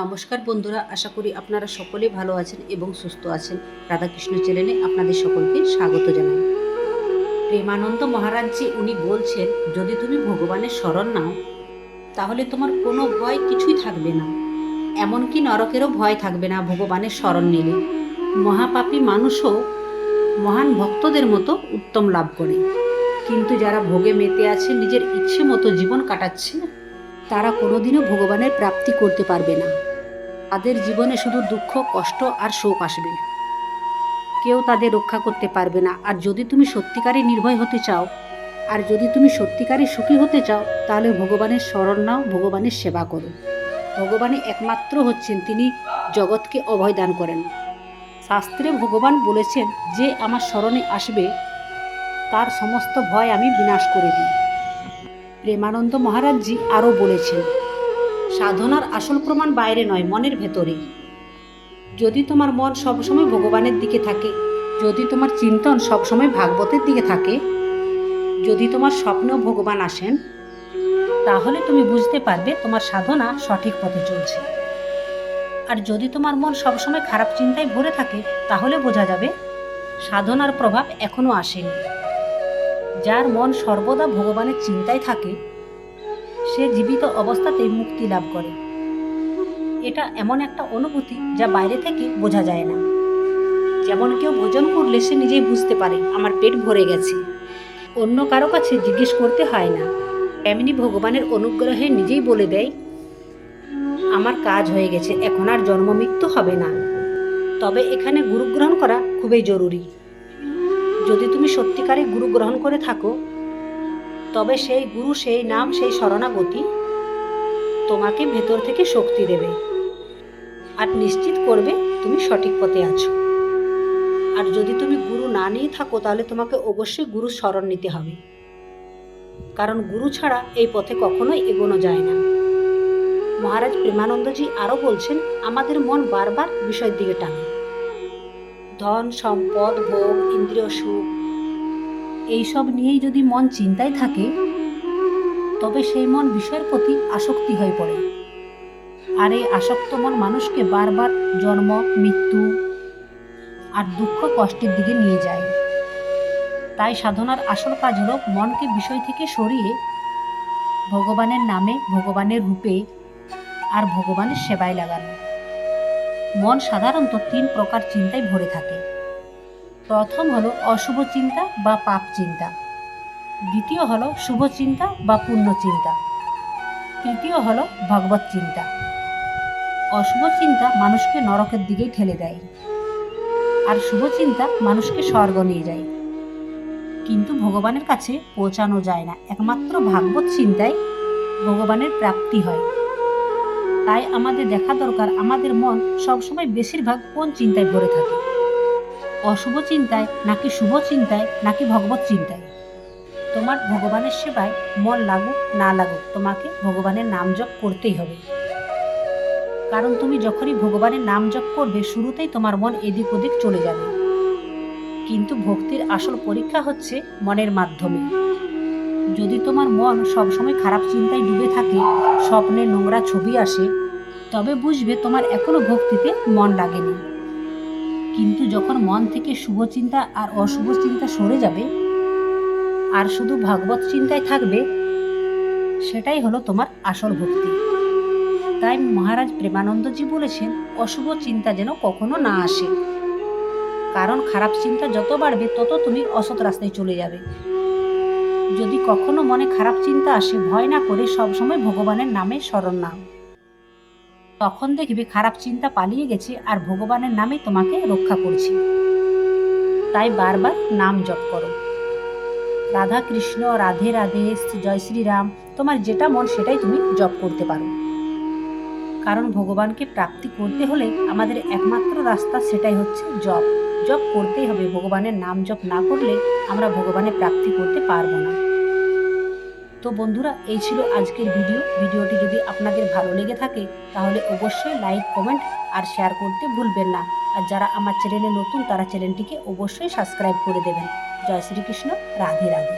নমস্কার বন্ধুরা, আশা করি আপনারা সকলে ভালো আছেন এবং সুস্থ আছেন। রাধাকৃষ্ণ চ্যানেলে আপনাদের সকলকে স্বাগত জানাই। প্রেমানন্দ মহারাজজি উনি বলছেন, যদি তুমি ভগবানের স্মরণ নাও, তাহলে তোমার কোনো ভয় কিছুই থাকবে না। এমনকি নরকেরও ভয় থাকবে না ভগবানের স্মরণ নিলে। মহাপাপী মানুষও মহান ভক্তদের মতো উত্তম লাভ করে। কিন্তু যারা ভোগে মেতে আছে, নিজের ইচ্ছে মতো জীবন কাটাচ্ছে তারা কোনোদিনও ভগবানের প্রাপ্তি করতে পারবে না। তাদের জীবনে শুধু দুঃখ, কষ্ট আর শোক আসবে। কেউ তাদের রক্ষা করতে পারবে না। আর যদি তুমি সত্যিকারই নির্ভয় হতে চাও, আর যদি তুমি সত্যিকারই সুখী হতে চাও, তাহলে ভগবানের শরণ নাও, ভগবানের সেবা করো। ভগবানই একমাত্র হচ্ছেন, তিনি জগৎকে অভয় দান করেন। শাস্ত্রে ভগবান বলেছেন, যে আমার স্মরণে আসবে, তার সমস্ত ভয় আমি বিনাশ করে দিই। প্রেমানন্দ মহারাজজি আরও বলেছেন সাধনার আসল প্রমাণ বাইরে নয়, মনের ভেতরে যদি তোমার মন সবসময় ভগবানের দিকে থাকে, যদি তোমার চিন্তন সবসময় ভাগবতের দিকে থাকে, যদি তোমার স্বপ্নেও ভগবান আসেন, তাহলে তুমি বুঝতে পারবে তোমার সাধনা সঠিক পথে চলছে। আর যদি তোমার মন সবসময় খারাপ চিন্তায় ভরে থাকে, তাহলে বোঝা যাবে সাধনার প্রভাব এখনও আসেনি। যার মন সর্বদা ভগবানের চিন্তায় থাকে সে জীবিত অবস্থাতেই মুক্তি লাভ করে। এটা এমন একটা অনুভূতি যা বাইরে থেকে বোঝা যায় না। যেমন কেউ ভোজন করলে সে নিজেই বুঝতে পারে, আমার পেট ভরে গেছে। অন্য কারও কাছে জিজ্ঞেস করতে হয় না। এমনি ভগবানের অনুগ্রহে নিজেই বলে দেয়, আমার কাজ হয়ে গেছে, এখন আর জন্ম মৃত্যু হবে না। তবে এখানে গুরু গ্রহণ করা খুবই জরুরি। যদি তুমি সত্যিকারে গুরু গ্রহণ করে থাকো তবে সেই গুরু সেই নাম, সেই শরণাগতি তোমাকে ভেতর থেকে শক্তি দেবে। আর নিশ্চিত করবে তুমি সঠিক পথে আছো। আর যদি তুমি গুরু না নিয়ে থাকো, তাহলে তোমাকে অবশ্যই গুরু স্মরণ নিতে হবে। কারণ গুরু ছাড়া এই পথে কখনোই এগোনো যায় না। মহারাজ প্রেমানন্দজি আরও বলছেন, আমাদের মন বারবার বিষয়ের দিকে টানে। ধন, সম্পদ, ভোগ, ইন্দ্রিয় সুখ এইসব নিয়েই যদি মন চিন্তায় থাকে, তবে সেই মন বিষয়ের প্রতি আসক্তি হয়ে পড়ে। আর এই আসক্ত মন মানুষকে বারবার জন্ম, মৃত্যু আর দুঃখ কষ্টের দিকে নিয়ে যায়। তাই সাধনার আসল কাজ হলো মনকে বিষয় থেকে সরিয়ে ভগবানের নামে, ভগবানের রূপে আর ভগবানের সেবায় লাগানো। মন সাধারণত তিন প্রকার চিন্তায় ভরে থাকে। প্রথম হলো অশুভ চিন্তা বা পাপ চিন্তা। দ্বিতীয় হলো শুভ চিন্তা বা পুণ্য চিন্তা। তৃতীয় হলো ভগবত চিন্তা। অশুভ চিন্তা মানুষকে নরকের দিকেই ঠেলে দেয়। আর শুভ চিন্তা মানুষকে স্বর্গ নিয়ে যায়। কিন্তু ভগবানের কাছে পৌঁছানো যায় না। একমাত্র ভাগবত চিন্তায় ভগবানের প্রাপ্তি হয়। তাই আমাদের দেখা দরকার, আমাদের মন সবসময় বেশিরভাগ কোন চিন্তায় ভরে থাকে? অশুভ চিন্তায় নাকি শুভ চিন্তায় নাকি ভগবত চিন্তায়? তোমার ভগবানের সেবায় মন লাগুক, না লাগুক, তোমাকে ভগবানের নাম জপ করতেই হবে। কারণ তুমি যখনই ভগবানের নাম জপ করবে, শুরুতেই তোমার মন এদিক ওদিক চলে যাবে। কিন্তু ভক্তির আসল পরীক্ষা হচ্ছে মনের মাধ্যমে। যদি তোমার মন সবসময় খারাপ চিন্তায় ডুবে থাকে, স্বপ্নে নোংরা ছবি আসে, তবে বুঝবে তোমার এখনও ভক্তিতে মন লাগেনি। কিন্তু যখন মন থেকে শুভ চিন্তা আর অশুভ চিন্তা সরে যাবে, আর শুধু ভাগবত চিন্তায় থাকবে, সেটাই হলো তোমার আসল ভক্তি। তাই মহারাজ প্রেমানন্দজি বলেছেন, অশুভ চিন্তা যেন কখনো না আসে। কারণ খারাপ চিন্তা যত বাড়বে, তত তুমি অসৎ রাস্তায় চলে যাবে। যদি কখনো মনে খারাপ চিন্তা আসে, ভয় না করে সবসময় ভগবানের নামে স্মরণ নাও। তখন দেখবে খারাপ চিন্তা পালিয়ে গেছে আর ভগবানের নামে তোমাকে রক্ষা করছে। তাই বারবার নাম জপ করো। রাধা কৃষ্ণ রাধে রাধে জয় শ্রীরাম, তোমার যেটা মন সেটাই তুমি জপ করতে পারো। কারণ ভগবানকে প্রাপ্তি করতে হলে আমাদের একমাত্র রাস্তা সেটাই হচ্ছে জপ। জপ করতেই হবে, ভগবানের নাম জপ না করলে আমরা ভগবানের প্রাপ্তি করতে পারব না। তো বন্ধুরা, এই ছিল আজকের ভিডিও। ভিডিওটি যদি আপনাদের ভালো লেগে থাকে, তাহলে অবশ্যই লাইক, কমেন্ট আর শেয়ার করতে ভুলবেন না। আর যারা আমার চ্যানেলে নতুন, তারা চ্যানেলটিকে অবশ্যই সাবস্ক্রাইব করে দেবেন। জয় শ্রীকৃষ্ণ। রাধে রাধে।